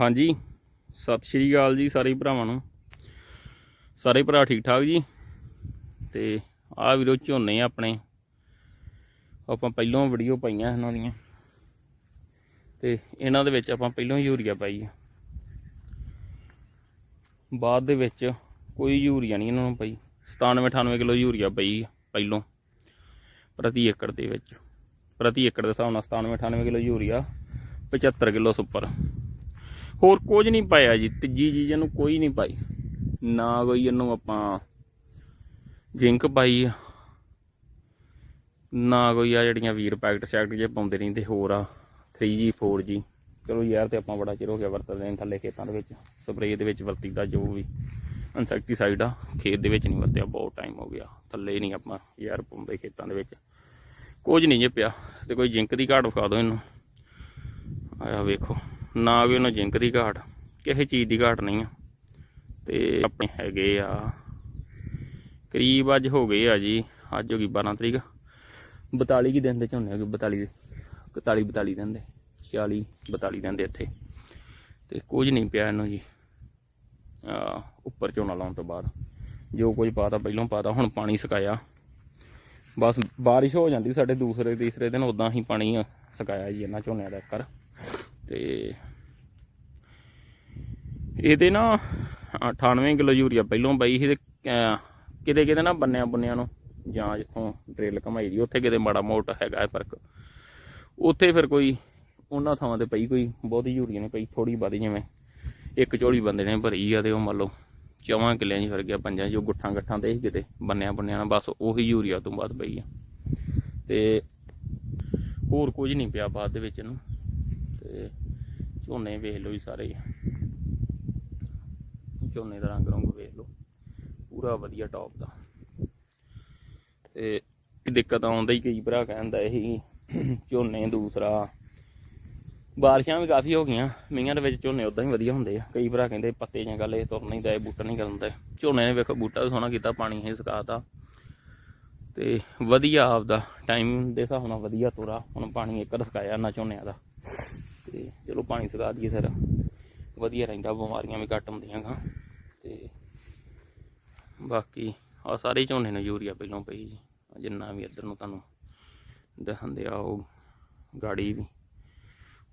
ਹਾਂਜੀ। ਸਤਿ ਸ਼੍ਰੀ ਅਕਾਲ ਜੀ ਸਾਰੇ ਭਰਾਵਾਂ ਨੂੰ। ਸਾਰੇ ਭਰਾ ਠੀਕ ਠਾਕ ਜੀ? ਤੇ ਆਹ ਵੀਰੋ ਝੋਨੇ ਆਪਣੇ। ਆਪਾਂ ਪਹਿਲਾਂ ਵੀਡੀਓ ਪਾਈਆਂ ਇਹਨਾਂ ਦੀਆਂ। ਤੇ ਇਹਨਾਂ ਦੇ ਵਿੱਚ ਆਪਾਂ ਪਹਿਲਾਂ ਯੂਰੀਆ ਪਾਈ ਆ। ਬਾਅਦ ਦੇ ਵਿੱਚ ਕੋਈ ਯੂਰੀਆ ਨਹੀਂ ਇਹਨਾਂ ਨੂੰ ਪਈ। 97 98 ਕਿਲੋ ਯੂਰੀਆ ਪਈ ਆ ਪਹਿਲੋਂ। ਪ੍ਰਤੀ ਏਕੜ ਦੇ ਵਿੱਚ। ਪ੍ਰਤੀ ਏਕੜ ਦੇ ਹਿਸਾਬ ਨਾਲ 97 98 ਕਿਲੋ ਯੂਰੀਆ 75 ਕਿਲੋ ਸੁਪਰ। ਹੋਰ ਕੁਝ ਨਹੀਂ ਪਾਇਆ ਜੀ, ਤੀਜੀ ਚੀਜ਼ ਇਹਨੂੰ ਕੋਈ ਨਹੀਂ ਪਾਈ। ਨਾ ਕੋਈ ਇਹਨੂੰ ਆਪਾਂ ਜਿੰਕ ਪਾਈ ਆ। ਨਾ ਕੋਈ ਆ ਜਿਹੜੀਆਂ ਵੀਰ ਪੈਕਟ ਸ਼ੈਕਟ ਜੇ ਪਾਉਂਦੇ ਰਹਿੰਦੇ, ਹੋਰ ਆ 3G 4G ਚਲੋ ਯਾਰ ਤੇ ਆਪਾਂ ਬੜਾ ਚਿਰ ਹੋ ਗਿਆ ਵਰਤਦੇ ਨੇ ਥੱਲੇ ਖੇਤਾਂ ਦੇ ਵਿੱਚ। ਸਪਰੇਅ ਦੇ ਵਿੱਚ ਵਰਤੀਦਾ ਜੋ ਵੀ। ਇਨਸੈਕਟੀਸਾਈਡ ਆ, ਖੇਤ ਦੇ ਵਿੱਚ ਨਹੀਂ ਵਰਤਿਆ, ਬਹੁਤ ਟਾਈਮ ਹੋ ਗਿਆ। ਥੱਲੇ ਨਹੀਂ ਆਪਾਂ ਯਾਰ ਪਾਉਂਦੇ ਖੇਤਾਂ ਦੇ ਵਿੱਚ। ਕੁਝ ਨਹੀਂ ਜੇ ਪਿਆ, ਤੇ ਕੋਈ ਜਿੰਕ ਦੀ ਘਾਟ ਵਿਖਾ ਦਿਓ ਇਹਨੂੰ। ਆਇਆ ਵੇਖੋ। ਨਾ ਵੀ ਉਹਨਾਂ ਜਿੰਕ ਦੀ ਘਾਟ, ਕਿਸੇ ਚੀਜ਼ ਦੀ ਘਾਟ ਨਹੀਂ ਆ। ਤੇ ਆਪਣੇ ਹੈਗੇ ਆ, ਕਰੀਬ ਅੱਜ ਹੋ ਗਏ ਆ ਜੀ, ਅੱਜ ਹੋ ਗਈ 12 ਤਰੀਕ। 42 ਕੀ ਦਿਨ ਦੇ ਝੋਨੇ ਹੋ ਗਏ 42 41 42 ਦਿਨ ਦੇ 40 42 ਦਿਨ ਦੇ ਇੱਥੇ। ਤੇ ਕੁਝ ਨਹੀਂ ਪਿਆ ਇਹਨੂੰ ਜੀ, ਆ ਉੱਪਰ ਝੋਨਾ ਲਾਉਣ ਤੋਂ ਬਾਅਦ। ਜੋ ਕੁਝ ਪਾਤਾ, ਪਹਿਲਾਂ ਪਾਤਾ, ਹੁਣ ਪਾਣੀ ਸੁਕਾਇਆ। ਬਸ ਬਾਰਿਸ਼ ਹੋ ਜਾਂਦੀ ਸਾਡੇ ਦੂਸਰੇ, ਤੀਸਰੇ ਦਿਨ ਉਦਾਂ ਹੀ ਪਾਣੀ ਸੁਕਾਇਆ ਜੀ ਇਹਨਾਂ ਝੋਨਿਆਂ ਦਾ ਕਰ ਤੇ ਇਹਦੇ ਨਾ 98 ਕਿਲੋ ਯੂਰੀਆ ਪਹਿਲੋਂ ਪਈ ਸੀ ਤੇ ਅਹ, ਕਿਤੇ ਕਿਤੇ ਨਾ ਬੰਨਿਆਂ ਬੁੰਨਿਆਂ ਨੂੰ ਜਾਂ ਜਿੱਥੋਂ ਡਰਿੱਲ ਕਮਾਈ ਦੀ ਉੱਥੇ ਕਿਤੇ ਮਾੜਾ ਮੋਟਾ ਹੈਗਾ ਹੈ ਫ਼ਰਕ। ਉੱਥੇ ਫਿਰ ਕੋਈ ਉਹਨਾਂ ਥਾਵਾਂ ਤੇ ਪਈ ਕੋਈ ਬਹੁਤੀ ਯੂਰੀਆ ਨੇ ਪਈ ਥੋੜੀ ਬਾਦੀ ਜਿਵੇਂ ਇੱਕ ਝੋਲੀ ਬੰਦੇ ਨੇ ਭਰੀ ਆ ਤੇ ਉਹ ਮੰਨ ਲਓ ਚੌਵਾਂ ਕਿੱਲਿਆਂ 'ਚ ਫਿਰ ਗਿਆ ਪੰਜਾਂ 'ਚ ਉਹ ਗੁੱਠਾਂ ਗੱਠਾਂ ਤੇ ਸੀ ਕਿਤੇ ਬੰਨਿਆਂ ਬੰਨਿਆਂ ਨਾਲ ਬਸ ਉਹੀ ਯੂਰੀਆ ਤੋਂ ਬਾਅਦ ਪਈ ਆ। ਤੇ ਹੋਰ ਕੁਝ ਨਹੀਂ ਪਿਆ ਬਾਅਦ ਦੇ ਵਿੱਚ ਇਹਨੂੰ। ਤੇ ਝੋਨੇ ਵੇਖ ਲਓ ਜੀ ਸਾਰੇ। ਹੀ। ਝੋਨੇ ਦਾ ਰੰਗ ਰੰਗ ਵੇਖ ਲਓ। ਪੂਰਾ ਵਧੀਆ ਟੌਪ ਦਾ। ਤੇ ਇਹ ਦਿੱਕਤ ਆਉਂਦਾ ਹੀ ਕਈ ਭਰਾ ਕਹਿੰਦਾ ਇਹ, ਝੋਨੇ ਦੂਸਰਾ। ਬਾਰਿਸ਼ਾਂ ਵੀ ਕਾਫੀ ਹੋ ਗਈਆਂ। ਮੀਂਹਾਂ ਦੇ ਵਿੱਚ ਝੋਨੇ ਉਦਾਂ ਹੀ ਵਧੀਆ ਹੁੰਦੇ ਆ। ਕਈ ਭਰਾ ਕਹਿੰਦੇ ਪੱਤੇ ਜਾਂ ਗੱਲ ਇਹ ਤੁਰ ਨਹੀਂ ਦਏ ਬੂਟਾ ਨਹੀਂ ਕਰਦਾ ਝੋਨੇ ਨੇ ਵੇਖੋ ਬੂਟਾ ਵੀ ਸੋਹਣਾ ਕੀਤਾ, ਪਾਣੀ ਹੀ ਸੁਕਾਤਾ। ਤੇ ਵਧੀਆ ਆਪਦਾ ਟਾਈਮ ਦੇ ਹਿਸਾਬ ਨਾਲ ਵਧੀਆ ਤੁਰਾ ਹੁਣ ਪਾਣੀ ਇੱਕ ਸੁਕਾਇਆ ਨਾ ਝੋਨਿਆਂ ਦਾ। ਤੇ ਚਲੋ ਪਾਣੀ ਸੁਕਾ ਦਈਏ ਫਿਰ। ਵਧੀਆ ਰਹਿੰਦਾ, ਬਿਮਾਰੀਆਂ ਵੀ ਘੱਟ ਹੁੰਦੀਆਂ ਗਾ। ਬਾਕੀ ਆ ਸਾਰੇ ਝੋਨੇ ਨੂੰ ਯੂਰੀਆ ਪਹਿਲਾਂ ਪਈ ਜੀ। ਜਿੰਨਾ ਵੀ ਇੱਧਰ ਨੂੰ ਤੁਹਾਨੂੰ ਦਿਖਾਉਂਦੇ ਆ ਉਹ ਗਾੜੀ ਵੀ।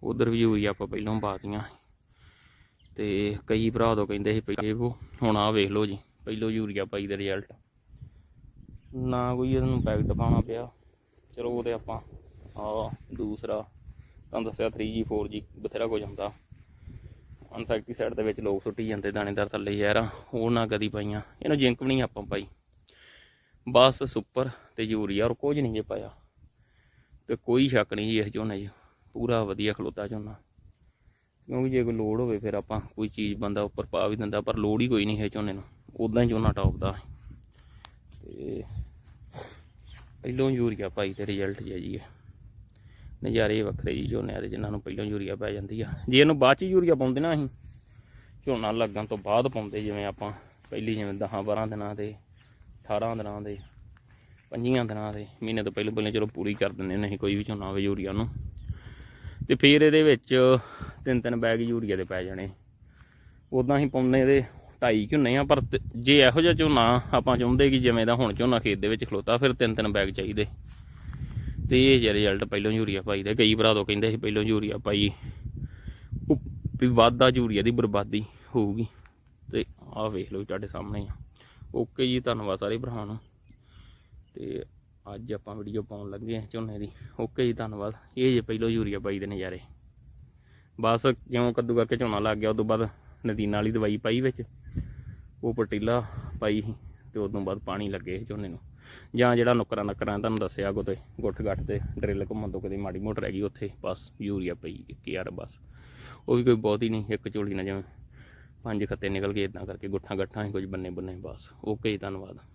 ਉਧਰ ਵੀ ਯੂਰੀਆ ਆਪਾਂ ਪਹਿਲਾਂ ਪਾਤੀਆਂ ਤੇ ਕਈ ਭਰਾ ਤੋਂ ਕਹਿੰਦੇ ਸੀ ਪਹਿਲੇ ਉਹ, ਹੁਣ ਆ ਵੇਖ ਲਓ ਜੀ, ਪਹਿਲੋਂ ਯੂਰੀਆ ਪਾਈ ਦਾ ਰਿਜ਼ਲਟ ਨਾ ਕੋਈ ਇਹਨੂੰ ਪੈਕਟ ਪਾਉਣਾ ਪਿਆ। ਚਲੋ ਉਹਦੇ ਆਪਾਂ ਆ ਦੂਸਰਾ, ਤੁਹਾਨੂੰ ਦੱਸਿਆ 3G 4G ਬਥੇਰਾ ਕੁਝ ਹੁੰਦਾ। ਇਨਸੈਕਟੀਸਾਈਡ ਦੇ ਵਿੱਚ ਲੋਕ ਸੁੱਟੀ ਜਾਂਦੇ, ਦਾਣੇਦਾਰ ਥੱਲੇ ਯਾਰ ਉਹ ਨਾ ਕਦੀ ਪਾਈਆਂ। ਇਹਨੂੰ ਜਿੰਕ ਵੀ ਨਹੀਂ ਆਪਾਂ ਪਾਈ। ਬਸ ਸੁਪਰ ਤੇ ਯੂਰੀਆ, ਔਰ ਕੁਝ ਨਹੀਂ ਜੇ ਪਾਇਆ। ਤੇ ਕੋਈ ਸ਼ੱਕ ਨਹੀਂ ਜੀ ਇਸ ਝੋਨੇ 'ਚ। ਪੂਰਾ ਵਧੀਆ ਖਲੋਤਾ ਝੋਨਾ। ਕਿਉਂਕਿ ਜੇ ਕੋਈ ਲੋੜ ਹੋਵੇ ਫਿਰ ਆਪਾਂ ਕੋਈ ਚੀਜ਼ ਬੰਦਾ ਉੱਪਰ ਪਾ ਵੀ ਦਿੰਦਾ, ਪਰ ਲੋੜ ਹੀ ਕੋਈ ਨਹੀਂ ਹੈ ਝੋਨੇ ਨੂੰ। ਉਦਾਂ ਹੀ ਝੋਨਾ ਟੌਪ ਦਾ। ਤੇ ਪਹਿਲੋਂ ਯੂਰੀਆ ਪਾਈ ਤੇ ਰਿਜ਼ਲਟ ਜਿਹਾ ਜੀ ਹੈ ਨਜ਼ਾਰੇ ਵੱਖਰੇ ਜੀ ਝੋਨਿਆਂ ਦੇ, ਜਿਨ੍ਹਾਂ ਨੂੰ ਪਹਿਲਾਂ ਯੂਰੀਆ ਪੈ ਜਾਂਦੀ ਆ। ਜੇ ਇਹਨੂੰ ਬਾਅਦ ਚ ਯੂਰੀਆ ਪਾਉਂਦੇ ਨਾ ਅਸੀਂ, ਝੋਨਾ ਲੱਗਣ ਤੋਂ ਬਾਅਦ ਪਾਉਂਦੇ, ਜਿਵੇਂ ਆਪਾਂ ਪਹਿਲੀ ਜਿਵੇਂ 10 12 ਦਿਨਾਂ ਦੇ 18 ਦਿਨਾਂ ਦੇ 25 ਦਿਨਾਂ ਦੇ, ਮਹੀਨੇ ਤੋਂ ਪਹਿਲਾਂ ਪਹਿਲਾਂ ਚਲੋ ਪੂਰੀ ਕਰ ਦਿੰਦੇ ਨਹੀਂ ਕੋਈ ਵੀ ਝੋਨਾ ਹੋਵੇ ਯੂਰੀਆ ਨੂੰ। ਤੇ ਫਿਰ ਇਹਦੇ ਵਿੱਚ ਤਿੰਨ ਤਿੰਨ ਬੈਗ ਯੂਰੀਆ ਦੇ ਪੈ ਜਾਣੇ। ਉਦਾਂ ਹੀ ਪਾਉਂਦੇ ਇਹਦੇ ਢਾਈ ਝੋਨੇ ਆ, ਪਰ ਤ- ਜੇ ਇਹੋ ਜਿਹਾ ਝੋਨਾ ਆਪਾਂ ਚਾਹੁੰਦੇ ਕਿ ਜਿਵੇਂ ਦਾ ਹੁਣ ਝੋਨਾ ਖੇਤ ਦੇ ਵਿੱਚ ਖਲੋਤਾ, ਫਿਰ ਤਿੰਨ ਤਿੰਨ ਬੈਗ ਚਾਹੀਦੇ। ਤੇ ਇਹ ਜੇ ਰਿਜ਼ਲਟ ਪਹਿਲੋਂ ਯੂਰੀਆ ਪਾਈ ਦੇ, ਕਈ ਭਰਾ ਤੋਂ ਕਹਿੰਦੇ ਸੀ ਪਹਿਲੋਂ ਯੂਰੀਆ ਪਾਈ। ਉਹ ਵੀ ਵਾਧਾ ਯੂਰੀਆ ਦੀ ਬਰਬਾਦੀ ਹੋਊਗੀ। ਤੇ ਆਹ ਵੇਖ ਲਓ ਜੀ ਤੁਹਾਡੇ ਸਾਹਮਣੇ ਆ। ਓਕੇ ਜੀ, ਧੰਨਵਾਦ ਸਾਰੇ ਭਰਾਵਾਂ ਨੂੰ। ਤੇ ਅੱਜ ਆਪਾਂ ਵੀਡੀਓ ਪਾਉਣ ਲੱਗੇ ਹਾਂ ਝੋਨੇ ਦੀ। ਓਕੇ ਜੀ, ਧੰਨਵਾਦ। ਇਹ ਜੇ ਪਹਿਲੋਂ ਯੂਰੀਆ ਪਾਈ ਦੇ ਨਜ਼ਾਰੇ। ਬਸ ਜਿਉਂ ਕੱਦੂ ਕਰਕੇ ਝੋਨਾ ਲੱਗ ਗਿਆ, ਉਦੋਂ ਬਾਅਦ ਨਦੀਨਾ ਵਾਲੀ ਦਵਾਈ ਪਾਈ ਵਿੱਚ। ਉਹ ਪਟੀਲਾ ਪਾਈ ਸੀ ਤੇ ਉਦੋਂ ਬਾਅਦ ਪਾਣੀ ਲੱਗੇ ਝੋਨੇ ਨੂੰ। ਜਾਂ ਜਿਹੜਾ ਨੁਕਰਾਂ ਨਕਰਾਂ ਤੁਹਾਨੂੰ ਦੱਸਿਆ ਕੋ ਤੇ ਗੁੱਠ ਗੱਠ ਤੇ ਡਰਿੱਲ ਘੁੰਮਣ ਤੋਂ ਕਦੇ ਮਾੜੀ ਮੋਟਰ ਹੈਗੀ ਉੱਥੇ, ਬਸ ਯੂਰੀਆ ਪਈ ਇੱਕ ਯਾਰ ਬਸ। ਉਹ ਵੀ ਕੋਈ ਬਹੁਤ ਹੀ ਨਹੀਂ, ਇੱਕ ਝੋਲੀ ਨਾਲ ਜਿਵੇਂ ਪੰਜ ਖੱਤੇ ਨਿਕਲ ਗਏ ਇਦਾਂ ਕਰਕੇ ਗੁੱਠਾਂ ਗੱਠਾਂ ਹੀ ਕੁਝ ਬੰਨੇ ਬੰਨੇ ਬਸ। ਓਕੇ ਜੀ, ਧੰਨਵਾਦ।